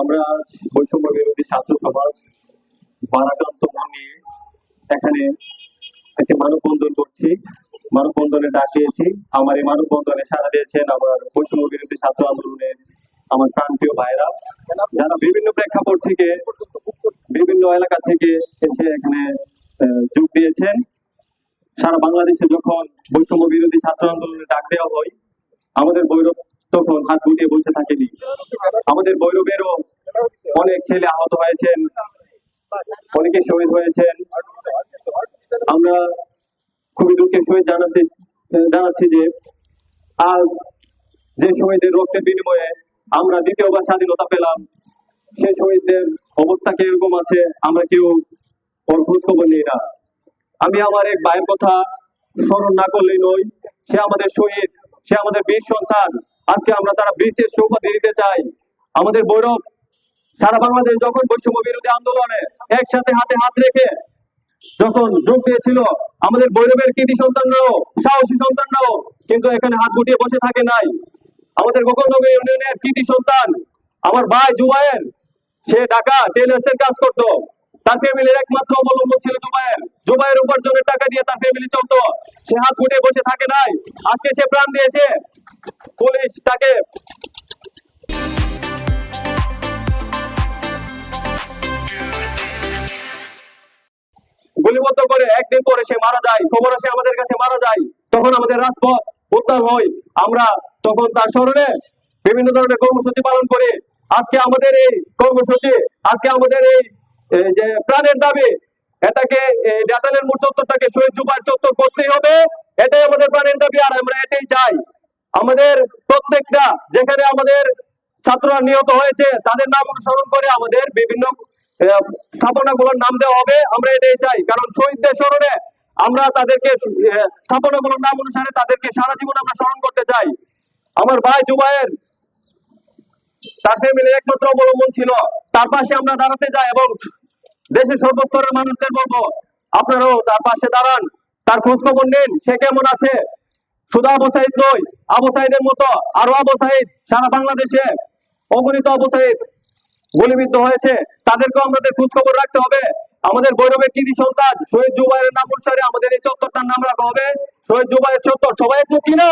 আমরা আজ বৈষম্য বিরোধী ছাত্র সমাজ, বারাকান্ত মন এখানে একটি মানববন্ধন করছি। মানববন্ধনে ডাক দিয়েছি। আমার এই মানববন্ধনে সাড়া দিয়েছেন আমার বৈষম্য বিরোধী ছাত্র আন্দোলনের আমার প্রান্তীয় ভাইরা যারা বিভিন্ন প্রেক্ষাপট থেকে, বিভিন্ন এলাকা থেকে এসে এখানে যোগ দিয়েছেন। সারা বাংলাদেশে যখন বৈষম্য বিরোধী ছাত্র আন্দোলনে ডাক দেওয়া হয়, আমাদের বৈরব তখন হাত গুটিয়ে বসে থাকেনি। আমাদের বৈরবেরও অনেক ছেলে আহত হয়েছেন, অনেকে শহীদ হয়েছেন। আমরা খুবই দুঃখের সহিত জানাতে, জানাচ্ছি যে আজ যে শহীদের রক্তের বিনিময়ে আমরা দ্বিতীয়বার স্বাধীনতা পেলাম সেই শহীদদের অবস্থা কীরকম আছে, আমরা কেউ ওর খোঁজ খবর নেই না। আমি আমার এক ভাইয়ের কথা স্মরণ না করলেই নই সে আমাদের শহীদ, সে আমাদের বীর সন্তান। আজকে আমরা তারা বীরের সৌপাধি দিতে চাই। আমাদের বৈরব, সারা বাংলাদেশ যখন বৈষম্য বিরোধী আন্দোলনে একসাথে হাতে হাত রেখে যখন যোগ দিয়েছিল, আমাদের বৈরবের কৃতি সন্তানরাও, সাহসী সন্তানরাও কিন্তু এখানে হাত গুটিয়ে বসে থাকে নাই। আমাদের গোকর্ণগর ইউনিয়নের কৃতি সন্তান, আমার ভাই জুবায়ের, সে ঢাকা টেলার্স এর কাজ করতো। তার ফ্যামিলির একমাত্র অবলম্বন ছিল জুবায়ের। জুবায়ের উপার্জনের টাকা দিয়ে তার ফ্যামিলি চলতো। সে হাত গুটিয়ে বসে থাকে নাই। আজকে সে প্রাণ দিয়েছে। তাকে। গুলিবদ্ধ করে একদিন পরে সে মারা যায়, খবর আসে আমাদের কাছে মারা যায়, তখন আমাদের রাজপথ উত্তাল হয়। আমরা তখন তার স্মরণে বিভিন্ন ধরনের কর্মসূচি পালন করি। আজকে আমাদের এই কর্মসূচি, আজকে আমাদের এই যে প্রাণের দাবি, এটাকে ডাটালের মোট চত্বরটাকে শহীদ জুবার চত্বর করতেই হবে। এটাই আমাদের প্রাণের দাবি আর আমরা এটাই চাই। আমাদের প্রত্যেকটা, যেখানে আমাদের ছাত্ররা নিহত হয়েছে, তাদের নাম অনুসরণ করে আমাদের বিভিন্ন স্থাপনাগুলোর নাম দেওয়া হবে। আমরা এটাই চাই। কারণ শহীদদের স্মরণে আমরা তাদেরকে স্থাপনাগুলোর নাম অনুসারে তাদেরকে সারা জীবন আমরা স্মরণ করতে চাই। আমার ভাই জুবায়ের, তার ফ্যামিলির একমাত্র অবলম্বন ছিল। তার পাশে আমরা দাঁড়াতে যাই এবং দেশের সর্বস্তরের মানুষদের বলব, আপনারাও তার পাশে দাঁড়ান। তার খোঁজ খবর নিন। সে কেমন আছে? আবু সাইদ নয় আবু সাইদের মতো আরও আবু সাইদ সারা বাংলাদেশে অগণিত আবু সাইদ গুলিবিদ্ধ হয়েছে। তাদেরকেও আমাদের খোঁজখবর রাখতে হবে। আমাদের গৌরবের কৃতি সন্তান শহীদ জুবাইয়ের নাম অনুসারে আমাদের এই চত্বরটার নাম রাখা হবে। শহীদ জুবাইয়ের চত্বর সবাই একটু কিনা